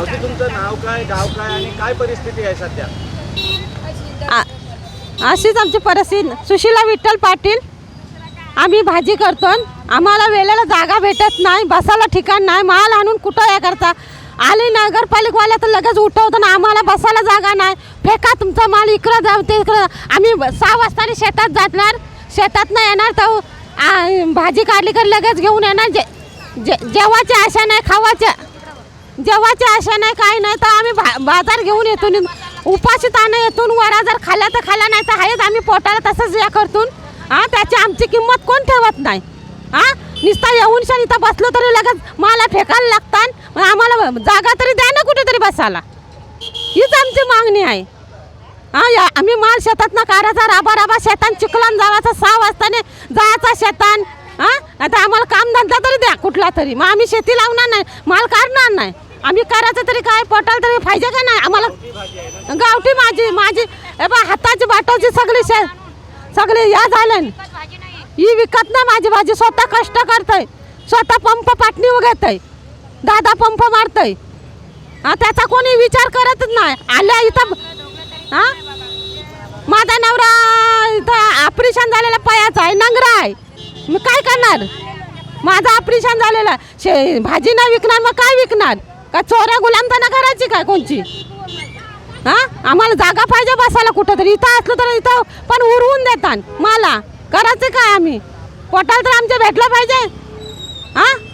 मावशी तुमचं नाव काय गाव काय आणि काय परिस्थिती आहे सध्या? आ- अशीच आमची परिस्थिती. सुशीला विठ्ठल पाटील आम्ही भाजी करतो आम्हाला वेळेला जागा भेटत नाही बसायला ठिकाण नाही माल आणून कुठं या करता? आली नगरपालिकवाल्या तर लगेच उठवतो ना आम्हाला बसायला जागा नाही. फेका तुमचा माल इकडं जाऊ ते इकडं आम्ही ब- सहा वाजता शेतात जाणार शेतात नाही येणार तर आ, भाजी काढली तर लगेच घेऊन येणार. जे जे जेवाची आशा नाही खावाच्या जेवाची आशा नाही काय नाही तर आम्ही भा बाजार घेऊन येतो उपाशी ताणं येतून वरा जर खाल्ला तर खाल्ला नाही तर आहेच आम्ही पोटाला तसंच या करतून. हां त्याची आमची किंमत कोण ठेवत नाही? हां नुसता येऊन शान इथं बसलो तरी लगेच मला फेकायला लागतात. मग आम्हाला जागा तरी द्या ना कुठेतरी बसायला. हीच आमची मागणी आहे. हां या आम्ही माल शेतात ना काढायचा राबा राबा शेतात चिखलान जावाचा सहा वाजताने जायचा शेतान. हां आता आम्हाला कामधंदा तरी द्या कुठला तरी. मग आम्ही शेती लावणार नाही माल काढणार नाही. आम्ही करायचं तरी काय पोटाला तरी पाहिजे का नाही? आम्हाला गावठी माझी माझी ए बा हाताची बाटाची सगळी शे सगळी या झालं ही विकत ना माझी भाजी स्वतः कष्ट करतय. स्वतः पंप पाटणी उघडतय. दादा पंप मारतय. हा त्याचा कोणी विचार करतच नाही. आल्या इथं हा? माझा नवरा इथं ऑपरेशन झालेला पायाचा आहे नंगरा आहे. मी काय करणार? माझं ऑपरेशन झालेलं शे भाजी नाही विकणार मग काय विकणार? का चोऱ्या गुलामताना करायची काय कोणची? हा? आम्हाला जागा पाहिजे बसायला कुठं तरी इथं असलं तर इथं पण उरवून देतात. मला. करायचं काय आम्ही? पोटाला तर आमच्या भेटलं पाहिजे. हा?